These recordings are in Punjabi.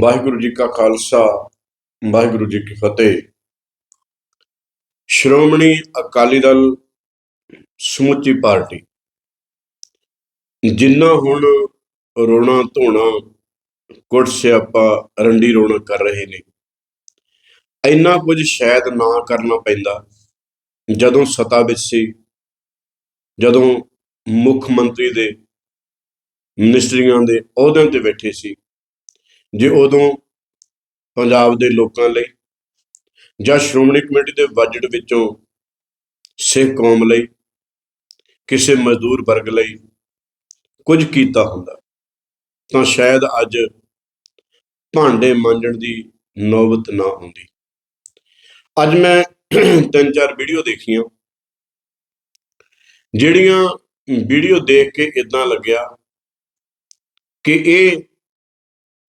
ਵਾਹਿਗੁਰੂ ਜੀ ਕਾ ਖਾਲਸਾ, ਵਾਹਿਗੁਰੂ ਜੀ ਕੀ ਫਤਿਹ। ਸ਼੍ਰੋਮਣੀ ਅਕਾਲੀ ਦਲ ਸਮੁੱਚੀ ਪਾਰਟੀ। ਜਿੰਨਾ ਹੁਣ ਰੋਣਾ ਧੋਣਾ ਕੁੜ ਸਿਆਪਾ, ਰੰਡੀ ਰੋਣਾ ਕਰ ਰਹੇ ਨੇ, ਇੰਨਾ ਕੁਝ ਸ਼ਾਇਦ ਨਾ ਕਰਨਾ ਪੈਂਦਾ। ਜਦੋਂ ਸਤਾ ਵਿੱਚ ਸੀ, ਜਦੋਂ ਮੁੱਖ ਮੰਤਰੀ ਦੇ ਮਿਨਿਸਟਰੀਆਂ ਦੇ ਅਹੁਦਿਆਂ ਤੇ ਬੈਠੇ ਸੀ ਜੇ ਉਦੋਂ ਪੰਜਾਬ ਦੇ ਲੋਕਾਂ ਲਈ ਜਾਂ ਸ਼੍ਰੋਮਣੀ ਕਮੇਟੀ ਦੇ ਬਜਟ ਵਿੱਚੋਂ ਸਿੱਖ ਕੌਮ ਲਈ ਕਿਸੇ ਮਜ਼ਦੂਰ ਵਰਗ ਲਈ ਕੁਝ ਕੀਤਾ ਹੁੰਦਾ ਤਾਂ ਸ਼ਾਇਦ ਅੱਜ ਭਾਂਡੇ ਮਾਂਜਣ ਦੀ ਨੌਬਤ ਨਾ ਆਉਂਦੀ ਅੱਜ ਮੈਂ ਤਿੰਨ ਚਾਰ ਵੀਡੀਓ ਦੇਖੀਆਂ ਜਿਹੜੀਆਂ ਵੀਡੀਓ ਦੇਖ ਕੇ ਇਦਾਂ ਲੱਗਿਆ ਕਿ ਇਹ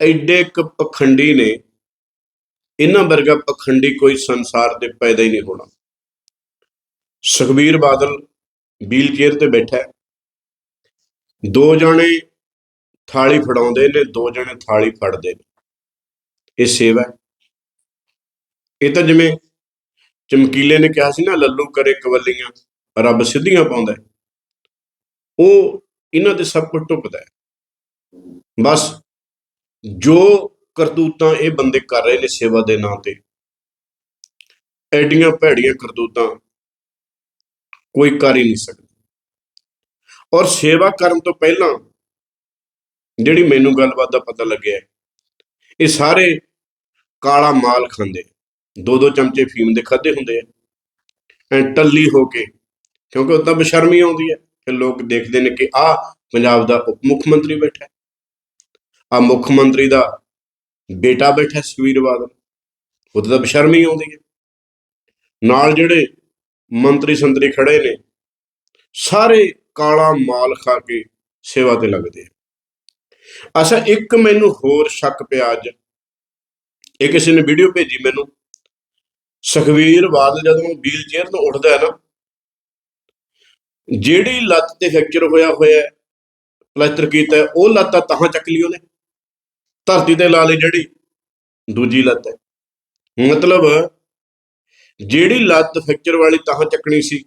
ਐਡੇ ਕ ਪਖੰਡੀ ਨੇ, ਇਹਨਾਂ ਵਰਗਾ ਪਖੰਡੀ ਕੋਈ ਸੰਸਾਰ ਤੇ ਪੈਦਾ ਹੀ ਨਹੀਂ ਹੋਣਾ। ਸੁਖਬੀਰ ਬਾਦਲ ਵੀਲ ਚੇਅਰ ਤੇ ਬੈਠਾ ਹੈ। ਦੋ ਜਣੇ ਥਾਲੀ ਫੜਾਉਂਦੇ ਨੇ, ਦੋ ਜਣੇ ਥਾਲੀ ਫੜਦੇ ਨੇ। ਇਹ ਸੇਵਾ ਇਹ ਤਾਂ ਜਿਵੇਂ ਚਮਕੀਲੇ ਨੇ ਕਿਹਾ ਸੀ ਨਾ, ਲੱਲੂ ਕਰੇ ਕਵੱਲੀਆਂ, ਰੱਬ ਸਿੱਧੀਆਂ ਪਾਉਂਦਾ ਉਹ ਇਹਨਾਂ ਤੇ ਸਭ ਕੁਝ ਟੁੱਕਦਾ ਹੈ। ਬਸ ਜੋ ਕਰਤੂਤਾਂ ਇਹ ਬੰਦੇ ਕਰ ਰਹੇ ਨੇ ਸੇਵਾ ਦੇ ਨਾਂ ਤੇ, ਐਡੀਆਂ ਭੈੜੀਆਂ ਕਰਤੂਤਾਂ ਕੋਈ ਕਰ ਹੀ ਨਹੀਂ ਸਕਦਾ। ਔਰ ਸੇਵਾ ਕਰਨ ਤੋਂ ਪਹਿਲਾਂ ਜਿਹੜੀ ਮੈਨੂੰ ਗੱਲਬਾਤ ਦਾ ਪਤਾ ਲੱਗਿਆ ਇਹ ਸਾਰੇ ਕਾਲਾ ਮਾਲ ਖਾਂਦੇ ਦੋ ਦੋ ਚਮਚੇ ਫੀਮ ਦੇ ਖਾਦੇ ਹੁੰਦੇ ਆ। ਐ ਟੱਲੀ ਹੋ ਕੇ, ਕਿਉਂਕਿ ਉਹ ਤਾਂ ਬਸ਼ਰਮੀ ਆਉਂਦੀ ਹੈ। ਫਿਰ ਲੋਕ ਦੇਖਦੇ ਨੇ ਕਿ ਆ ਪੰਜਾਬ ਦਾ ਉਪ ਮੁੱਖ ਮੰਤਰੀ ਬੈਠਾ ਆ ਮੁੱਖ ਮੰਤਰੀ ਦਾ ਬੇਟਾ ਬੈਠਾ ਸੁਖਬੀਰ ਬਾਦਲ। ਉਹਦੇ ਤਾਂ ਬਸ਼ਰਮੀ ਆਉਂਦੀ ਹੈ। ਨਾਲ ਜਿਹੜੇ ਮੰਤਰੀ ਸੰਤਰੀ ਖੜੇ ਨੇ ਸਾਰੇ ਕਾਲਾ ਮਾਲ ਖਾ ਕੇ ਸੇਵਾ ਤੇ ਲੱਗਦੇ ਆ। ਅੱਛਾ ਇੱਕ ਮੈਨੂੰ ਹੋਰ ਸ਼ੱਕ ਪਿਆ ਅੱਜ। ਇਹ ਕਿਸੇ ਨੇ ਵੀਡੀਓ ਭੇਜੀ ਮੈਨੂੰ। ਸੁਖਬੀਰ ਬਾਦਲ ਜਦੋਂ ਵੀਲ ਚੇਅਰ ਤੋਂ ਉੱਠਦਾ ਹੈ ਨਾ ਜਿਹੜੀ ਲੱਤ ਤੇ ਫ੍ਰੈਕਚਰ ਹੋਇਆ ਹੋਇਆ ਹੈ, ਕੀਤਾ ਉਹ ਲੱਤ ਤਾਂ ਤਾਹਾਂ ਚੱਕ ਲਈ ਉਹਨੇ। ਧਰਤੀ ਤੇ ਲਾ ਲਈ ਜਿਹੜੀ, ਦੂਜੀ ਲੱਤ ਹੈ। ਮਤਲਬ, ਜਿਹੜੀ ਲੱਤ ਫ੍ਰੈਕਚਰ ਵਾਲੀ ਤਾਂ ਚੱਕਣੀ ਸੀ,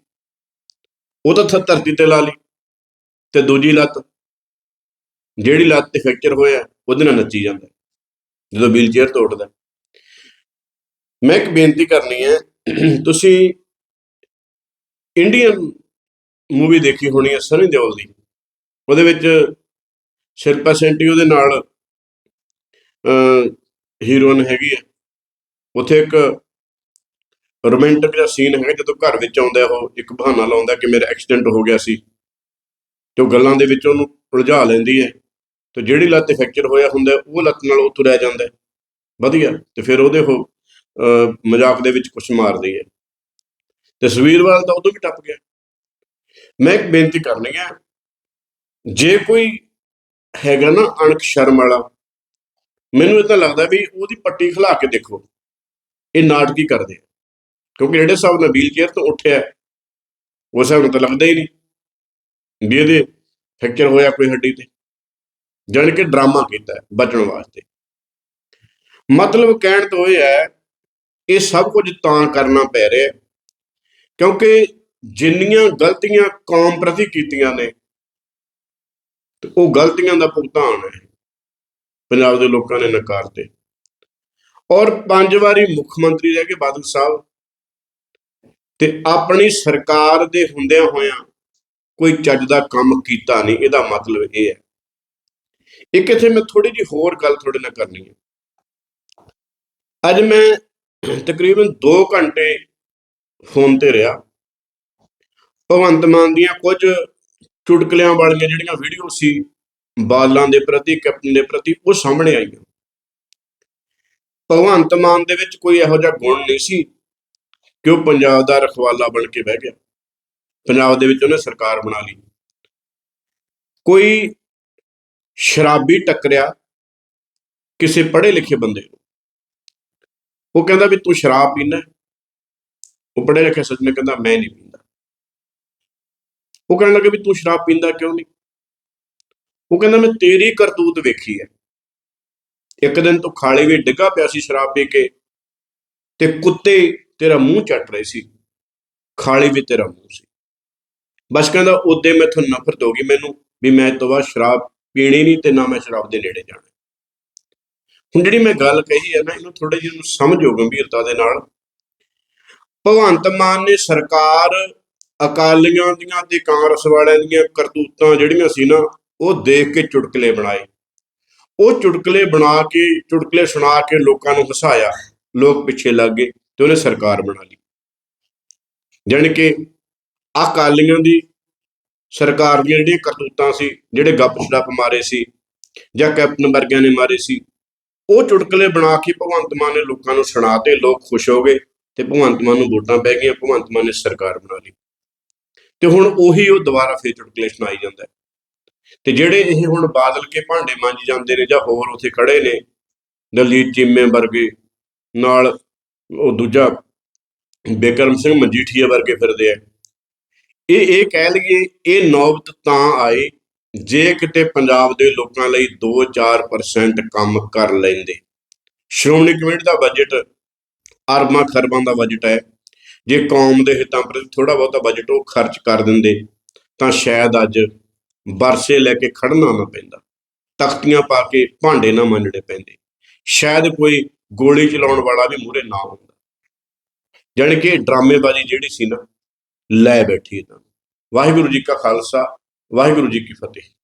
ਉਹ ਤਾਂ ਧਰਤੀ ਤੇ ਲਾ ਲਈ ਤੇ ਦੂਜੀ ਲੱਤ, ਜਿਹੜੀ ਲੱਤ ਤੇ ਫ੍ਰੈਕਚਰ ਹੋਇਆ, ਉਹਦੇ ਨਾਲ ਨੱਚੀ ਜਾਂਦਾ ਜਦੋਂ ਵੀਲ ਚੇਅਰ ਤੋਂ ਉੱਠਦਾ ਮੈਂ ਇੱਕ ਬੇਨਤੀ ਕਰਨੀ ਹੈ, ਤੁਸੀਂ ਇੰਡੀਅਨ ਮੂਵੀ ਦੇਖੀ ਹੋਣੀ ਹੈ, ਸਨੀ ਦਿਓਲ ਦੀ। ਉਹਦੇ ਵਿੱਚ ਸ਼ਿਲਪਾ ਸ਼ੈਂਟੀ ਉਹਦੇ ਨਾਲ ਹੀਰੋਇਨ ਹੈਗੀ ਹੈ ਉੱਥੇ ਇੱਕ ਰੋਮਾਂਟਿਕ ਜਿਹਾ ਸੀਨ ਹੈਗਾ ਜਦੋਂ ਘਰ ਵਿੱਚ ਆਉਂਦਾ ਉਹ ਇੱਕ ਬਹਾਨਾ ਲਾਉਂਦਾ ਕਿ ਮੇਰਾ ਐਕਸੀਡੈਂਟ ਹੋ ਗਿਆ ਸੀ। ਤੇ ਉਹ ਗੱਲਾਂ ਦੇ ਵਿੱਚ ਉਹਨੂੰ ਉਲਝਾ ਲੈਂਦੀ ਹੈ। ਤੇ ਜਿਹੜੀ ਲੱਤ ਤੇ ਫ੍ਰੈਕਚਰ ਹੋਇਆ ਹੁੰਦਾ ਉਹ ਲੱਤ ਨਾਲ ਉਹ ਤੁਰਿਆ ਜਾਂਦਾ ਵਧੀਆ। ਤੇ ਫਿਰ ਉਹਦੇ ਉਹ ਅਹ, ਮਜ਼ਾਕ ਦੇ ਵਿੱਚ ਕੁਛ ਮਾਰਦੀ ਹੈ। ਤੇ ਸਵੀਰਵਾਲ ਤਾਂ ਉਦੋਂ ਵੀ ਟੱਪ ਗਿਆ। ਮੈਂ ਇੱਕ ਬੇਨਤੀ ਕਰਨੀ ਹੈ ਜੇ ਕੋਈ ਹੈਗਾ ਨਾ ਅਣਖ ਸ਼ਰਮ ਵਾਲਾ ਮੈਨੂੰ ਇਦਾਂ ਲੱਗਦਾ ਵੀ ਉਹਦੀ ਪੱਟੀ ਖਿਲਾ ਕੇ ਦੇਖੋ। ਇਹ ਨਾਟਕੀ ਕਰਦੇ ਆ। ਕਿਉਂਕਿ ਜਿਹੜੇ ਹਿਸਾਬ ਨਾਲ ਵੀਲ ਚੇਅਰ ਤੋਂ ਉੱਠਿਆ ਹੈ, ਉਸ ਹਿਸਾਬ ਨਾਲ ਤਾਂ ਲੱਗਦਾ ਹੀ ਨਹੀਂ ਵੀ ਇਹਦੇ ਫ੍ਰੈਕਚਰ ਹੋਇਆ ਕੋਈ ਹੱਡੀ ਤੇ। ਜਾਣੀ ਕਿ ਡਰਾਮਾ ਕੀਤਾ ਬਚਣ ਵਾਸਤੇ। ਮਤਲਬ ਕਹਿਣ ਤੋਂ ਇਹ ਹੈ ਇਹ ਸਭ ਕੁਝ ਤਾਂ ਕਰਨਾ ਪੈ ਰਿਹਾ ਕਿਉਂਕਿ ਜਿੰਨੀਆਂ ਗਲਤੀਆਂ ਕੌਮ ਪ੍ਰਤੀ ਕੀਤੀਆਂ ਨੇ ਤੇ ਉਹ ਗਲਤੀਆਂ ਦਾ ਭੁਗਤਾਨ ਹੈ। ਪੰਜਾਬ ਦੇ ਲੋਕਾਂ ਨੇ ਨਕਾਰਤੇ ਔਰ ਪੰਜ ਵਾਰੀ ਮੁੱਖ ਮੰਤਰੀ ਰਹਿ ਕੇ ਬਾਦਲ ਸਾਹਿਬ ਤੇ ਆਪਣੀ ਸਰਕਾਰ ਦੇ ਹੁੰਦਿਆਂ ਹੋਇਆਂ ਕੋਈ ਚੱਜ ਦਾ ਕੰਮ ਕੀਤਾ ਨਹੀਂ, ਇਹਦਾ ਮਤਲਬ ਇਹ ਹੈ। ਇੱਕ ਇੱਥੇ ਮੈਂ ਥੋੜੀ ਜਿਹੀ ਹੋਰ ਗੱਲ ਤੁਹਾਡੇ ਨਾਲ ਕਰਨੀ ਹੈ। ਅੱਜ ਮੈਂ ਤਕਰੀਬਨ 2 ਘੰਟੇ ਫੋਨ ਤੇ ਰਿਹਾ। ਭਗਵੰਤ ਮਾਨ ਦੀਆਂ ਕੁਝ ਚੁਟਕਲਿਆਂ ਵਾਲੀਆਂ ਜਿਹੜੀਆਂ ਵੀਡੀਓ ਸੀ ਬਾਦਲਾਂ ਦੇ ਪ੍ਰਤੀ ਕੈਪਟਨ ਦੇ ਪ੍ਰਤੀ ਉਹ ਸਾਹਮਣੇ ਆਈਆਂ। ਭਗਵੰਤ ਮਾਨ ਦੇ ਵਿੱਚ ਕੋਈ ਇਹੋ ਜਿਹਾ ਗੁਣ ਨਹੀਂ ਸੀ ਕਿ ਉਹ ਪੰਜਾਬ ਦਾ ਰਖਵਾਲਾ ਬਣ ਕੇ ਬਹਿ ਗਿਆ। ਪੰਜਾਬ ਦੇ ਵਿੱਚ ਉਹਨੇ ਸਰਕਾਰ ਬਣਾ ਲਈ। ਕੋਈ ਸ਼ਰਾਬੀ ਟੱਕਰਿਆ ਕਿਸੇ ਪੜ੍ਹੇ ਲਿਖੇ ਬੰਦੇ ਨੂੰ। ਉਹ ਕਹਿੰਦਾ ਵੀ ਤੂੰ ਸ਼ਰਾਬ ਪੀਣਾ ਉਹ ਪੜ੍ਹੇ ਲਿਖੇ ਸੱਜਣ ਕਹਿੰਦਾ ਮੈਂ ਨਹੀਂ ਪੀਂਦਾ। ਉਹ ਕਹਿਣ ਲੱਗੇ ਵੀ ਤੂੰ ਸ਼ਰਾਬ ਪੀਂਦਾ ਕਿਉਂ ਨਹੀਂ? ਉਹ ਕਹਿੰਦਾ, ਮੈਂ ਤੇਰੀ ਕਰਤੂਤ ਵੇਖੀ ਹੈ। ਇੱਕ ਦਿਨ ਤੂੰ ਖਾਲੀ ਵੀ ਡਿੱਗਾ ਪਿਆ ਸੀ ਸ਼ਰਾਬ ਪੀ ਕੇ ਤੇ ਕੁੱਤੇ ਤੇਰਾ ਮੂੰਹ ਚੱਟ ਰਹੇ ਸੀ। ਖਾਲੀ ਵੀ ਤੇਰਾ ਮੂੰਹ ਸੀ। ਬਸ ਕਹਿੰਦਾ ਉਦੋਂ ਮੈਥੋਂ ਨਫ਼ਰਤ ਹੋ ਗਈ ਮੈਨੂੰ ਵੀ ਮੈਂ ਇਹ ਤੋਂ ਬਾਅਦ ਸ਼ਰਾਬ ਪੀਣੀ ਨਹੀਂ ਤੇ ਨਾ ਮੈਂ ਸ਼ਰਾਬ ਦੇ ਨੇੜੇ ਜਾਣਾ। ਹੁਣ ਜਿਹੜੀ ਮੈਂ ਗੱਲ ਕਹੀ ਹੈ ਨਾ, ਇਹਨੂੰ ਥੋੜੇ ਜਿਹੀ ਨੂੰ ਸਮਝੋ ਗੰਭੀਰਤਾ ਦੇ ਨਾਲ। ਭਗਵੰਤ ਮਾਨ ਨੇ ਸਰਕਾਰ ਅਕਾਲੀਆਂ ਦੀਆਂ ਤੇ ਕਾਂਗਰਸ ਵਾਲਿਆਂ ਦੀਆਂ ਕਰਤੂਤਾਂ ਜਿਹੜੀਆਂ ਸੀ ਨਾ ਉਹ ਦੇਖ ਕੇ ਚੁਟਕਲੇ ਬਣਾਏ। ਉਹ ਚੁਟਕਲੇ ਬਣਾ ਕੇ, ਚੁਟਕਲੇ ਸੁਣਾ ਕੇ ਲੋਕਾਂ ਨੂੰ ਹਸਾਇਆ। ਲੋਕ ਪਿੱਛੇ ਲੱਗ ਗਏ ਤੇ ਉਹਨੇ ਸਰਕਾਰ ਬਣਾ ਲਈ। ਜਾਣੀ ਕਿ ਅਕਾਲੀਆਂ ਦੀ ਸਰਕਾਰ ਦੀਆਂ ਜਿਹੜੀਆਂ ਕਰਤੂਤਾਂ ਸੀ, ਜਿਹੜੇ ਗੱਪ ਛੜਪ ਮਾਰੇ ਸੀ ਜਾਂ ਕੈਪਟਨ ਵਰਗਿਆਂ ਨੇ ਮਾਰੇ ਸੀ, ਉਹ ਚੁਟਕਲੇ ਬਣਾ ਕੇ ਭਗਵੰਤ ਮਾਨ ਨੇ ਲੋਕਾਂ ਨੂੰ ਸੁਣਾਤੇ ਲੋਕ ਖੁਸ਼ ਹੋ ਗਏ ਤੇ ਭਗਵੰਤ ਮਾਨ ਨੂੰ ਵੋਟਾਂ ਪੈ ਗਈਆਂ, ਭਗਵੰਤ ਮਾਨ ਨੇ ਸਰਕਾਰ ਬਣਾ ਲਈ। ਤੇ ਹੁਣ ਉਹੀ ਉਹ ਦੁਬਾਰਾ ਫੇਰ ਚੁਟਕਲੇ ਸੁਣਾਈ ਜਾਂਦਾ ਹੈ। ਤੇ ਜਿਹੜੇ ਇਹ ਹੁਣ ਬਾਦਲ ਕੇ ਭਾਂਡੇ ਮਾਂਜੀ ਜਾਂਦੇ ਨੇ ਜਾਂ ਹੋਰ ਉੱਥੇ ਖੜੇ ਨੇ, ਦਲਜੀਤ ਚੀਮੇ ਵਰਗੇ, ਨਾਲ ਉਹ ਦੂਜਾ ਬੇਕਰਮ ਸਿੰਘ ਮਜੀਠੀਆ ਵਰਗੇ ਫਿਰਦੇ ਆ। ਇਹ ਇਹ ਕਹਿ ਲਈਏ, ਇਹ ਨੌਬਤ ਤਾਂ ਆਏ ਜੇ ਕਿਤੇ ਪੰਜਾਬ ਦੇ ਲੋਕਾਂ ਲਈ 2-4% ਕੰਮ ਕਰ ਲੈਂਦੇ। ਸ਼੍ਰੋਮਣੀ ਕਮੇਟੀ ਦਾ ਬਜਟ ਅਰਬਾਂ ਖਰਬਾਂ ਦਾ ਬਜਟ ਹੈ। ਜੇ ਕੌਮ ਦੇ ਹਿੱਤਾਂ ਪ੍ਰਤੀ ਥੋੜਾ ਬਹੁਤਾ ਬਜਟ ਉਹ ਖਰਚ ਕਰ ਦਿੰਦੇ, ਤਾਂ ਸ਼ਾਇਦ ਅੱਜ ਵਰਸੇ ਲੈ ਕੇ ਖੜਨਾ ਨਾ ਪੈਂਦਾ। ਤਖਤੀਆਂ ਪਾ ਕੇ ਭਾਂਡੇ ਨਾ ਮੰਨਣੇ ਪੈਂਦੇ। ਸ਼ਾਇਦ ਕੋਈ ਗੋਲੀ ਚਲਾਉਣ ਵਾਲਾ ਵੀ ਮੂਹਰੇ ਨਾ ਹੁੰਦਾ। ਜਾਣੀ ਕਿ ਡਰਾਮੇਬਾਜ਼ੀ ਜਿਹੜੀ ਸੀ ਨਾ, ਲੈ ਬੈਠੀ ਤਾਂ ਵਾਹਿਗੁਰੂ ਜੀ ਕਾ ਖਾਲਸਾ, ਵਾਹਿਗੁਰੂ ਜੀ ਕੀ ਫਤਿਹ।